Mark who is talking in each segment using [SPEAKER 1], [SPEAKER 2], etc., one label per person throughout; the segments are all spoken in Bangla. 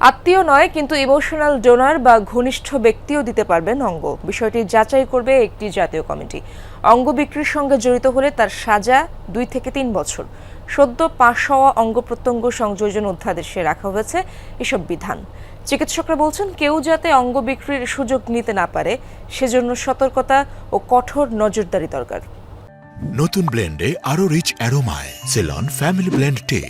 [SPEAKER 1] আত্মীয় নয়, কিন্তু ইমোশনাল ডোনার বা ঘনিষ্ঠ ব্যক্তিও দিতে পারবেন অঙ্গ। বিষয়টি যাচাই করবে একটি জাতীয় কমিটি। অঙ্গ বিক্রির সঙ্গে জড়িত হলে তার সাজা দুই থেকে তিন বছর। সদ্য পাশ হওয়া অঙ্গ প্রত্যঙ্গ সংযোজন অধ্যাদেশে রাখা হয়েছে এসব বিধান। চিকিৎসকরা বলছেন, কেউ যাতে অঙ্গ বিক্রির সুযোগ নিতে না পারে, সেজন্য সতর্কতা ও কঠোর নজরদারি দরকার।
[SPEAKER 2] নতুন ব্লেন্ডে আরও rich অ্যারোমায়। Seylon, family blend tea.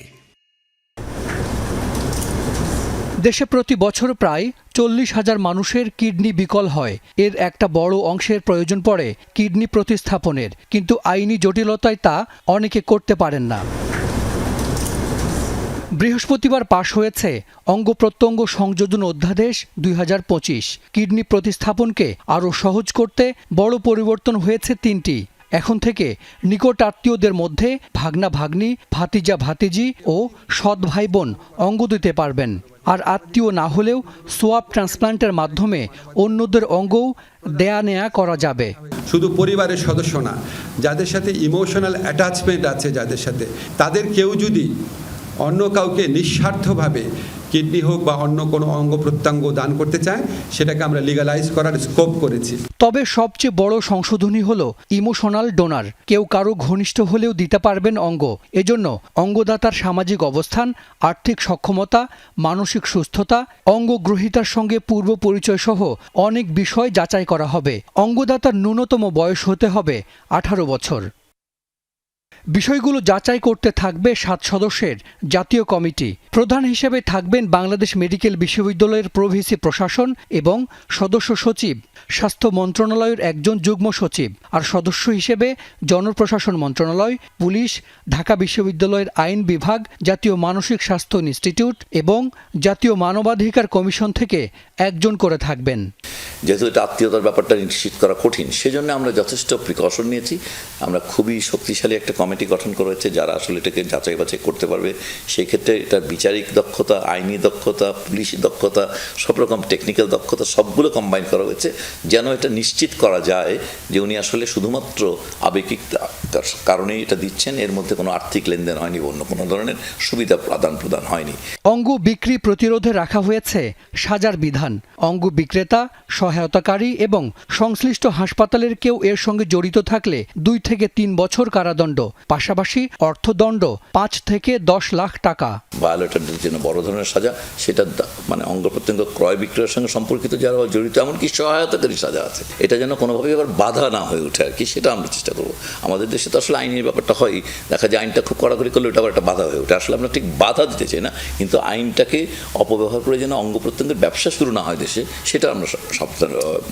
[SPEAKER 3] দেশে প্রতি বছর প্রায় চল্লিশ হাজার মানুষের কিডনি বিকল হয়। এর একটা বড় অংশের প্রয়োজন পড়ে কিডনি প্রতিস্থাপনের, কিন্তু আইনি জটিলতায় তা অনেকে করতে পারেন না। বৃহস্পতিবার পাশ হয়েছে অঙ্গ প্রত্যঙ্গ সংযোজন অধ্যাদেশ দুই হাজার পঁচিশ। কিডনি প্রতিস্থাপনকে আরও সহজ করতে বড় পরিবর্তন হয়েছে তিনটি। এখন থেকে নিকট আত্মীয়দের মধ্যে ভাগনা ভাগ্নি, ভাতিজা ভাতিজি ও সৎ ভাই বোন অঙ্গ দিতে পারবেন। আর আত্মীয় না হলেও সোয়াব ট্রান্সপ্লান্টের মাধ্যমে অন্যদের অঙ্গও দেয়া নেয়া করা যাবে।
[SPEAKER 4] শুধু পরিবারের সদস্য না, যাদের সাথে ইমোশনাল অ্যাটাচমেন্ট আছে, যাদের সাথে তাদের কেউ যদি অন্য কাউকে নিঃস্বার্থভাবে কিডনি হোক বা অন্য কোনো অঙ্গ প্রত্যঙ্গ দান করতে চায়, সেটাকে আমরা লিগালাইজ করার স্কোপ করেছি।
[SPEAKER 3] তবে সবচেয়ে বড় সংশোধনী হল ইমোশনাল ডোনার। কেউ কারও ঘনিষ্ঠ হলেও দিতে পারবেন অঙ্গ। এজন্য অঙ্গদাতার সামাজিক অবস্থান, আর্থিক সক্ষমতা, মানসিক সুস্থতা অঙ্গ গ্রহীতার সঙ্গে পূর্ব পরিচয় সহ অনেক বিষয় যাচাই করা হবে। অঙ্গদাতার ন্যূনতম বয়স হতে হবে আঠারো বছর। বিষয়গুলো যাচাই করতে থাকবে সাত সদস্যের জাতীয় কমিটি। প্রধান হিসেবে থাকবেন বাংলাদেশ মেডিকেল বিশ্ববিদ্যালয়ের প্রভিসি প্রশাসন এবং সদস্য সচিব, স্বাস্থ্য মন্ত্রণালয়ের একজন যুগ্ম সচিব আর সদস্য হিসেবে জনপ্রশাসন মন্ত্রণালয়, পুলিশ, ঢাকা বিশ্ববিদ্যালয়ের আইন বিভাগ, জাতীয় মানসিক স্বাস্থ্য ইনস্টিটিউট এবং জাতীয় মানবাধিকার কমিশন থেকে একজন করে থাকবেন।
[SPEAKER 5] যেহেতু এটা আত্মীয়তার ব্যাপারটা নিশ্চিত করা কঠিন, সেজন্য আমরা যথেষ্ট প্রিকশন নিয়েছি। আমরা খুবই শক্তিশালী একটা কমিটি গঠন করা হয়েছে যারা আসলে এটাকে যাচাই বাছাই করতে পারবে। সেই ক্ষেত্রে এটা বিচারিক দক্ষতা, আইনি দক্ষতা, পুলিশি দক্ষতা, সব রকম টেকনিক্যাল দক্ষতা, সবগুলো কম্বাইন করা হয়েছে যেন এটা নিশ্চিত করা যায় যে উনি আসলে শুধুমাত্র আবেগিক কারণেই এটা দিচ্ছেন, এর মধ্যে কোনো আর্থিক লেনদেন হয়নি অন্য কোনো ধরনের সুবিধা আদান প্রদান হয়নি।
[SPEAKER 3] অঙ্গ বিক্রি প্রতিরোধে রাখা হয়েছে সাজার বিধান। অঙ্গ বিক্রেতা, সহায়তাকারী এবং সংশ্লিষ্ট হাসপাতালের কেউ এর সঙ্গে জড়িত থাকলে দুই থেকে তিন বছর কারাদণ্ড। পাশাপাশি অর্থদণ্ড পাঁচ থেকে দশ লাখ টাকা।
[SPEAKER 5] ভায়োলেটারদের জন্য বড় ধরনের সাজা সেটা মানে অঙ্গ প্রত্যঙ্গ ক্রয় বিক্রয়ের সঙ্গে সম্পর্কিত যারা জড়িত এমনকি সহায়তাকারী সাজা আছে। এটা যেন কোনোভাবেই আবার বাধা না হয়ে ওঠে আর কি সেটা আমরা চেষ্টা করব। আমাদের দেশে তো আসলে আইনের ব্যাপারটা হয় দেখা যায় আইনটা খুব কড়াকড়ি করলে ওটা আবার একটা বাধা হয়ে ওঠে। আসলে আমরা ঠিক বাধা দিতে চাই না কিন্তু আইনটাকে অপব্যবহার করে যেন অঙ্গ প্রত্যঙ্গের ব্যবসা শুরু না হয় দেশে সেটা আমরা সব- সাবধান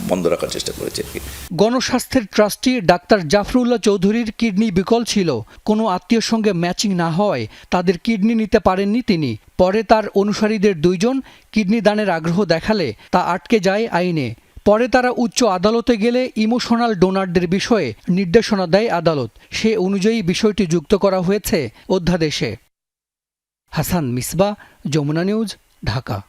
[SPEAKER 5] বন্ধ রাখার চেষ্টা করেছি আর কি।
[SPEAKER 3] গণস্বাস্থ্যের ট্রাস্টি ডাক্তার জাফরুল্লাহ চৌধুরীর কিডনি বিকল ছিল। কোনো আত্মীয়র সঙ্গে ম্যাচিং না হওয়ায় তাদের কিডনি নিতে পারেননি তিনি। পরে তার অনুসারীদের দুইজন কিডনি দানের আগ্রহ দেখালে তা আটকে যায় আইনে। পরে তারা উচ্চ আদালতে গেলে ইমোশনাল ডোনারদের বিষয়ে নির্দেশনা দেয় আদালত। সে অনুযায়ী বিষয়টি যুক্ত করা হয়েছে অধ্যাদেশে। হাসান মিসবা, যমুনা নিউজ, ঢাকা।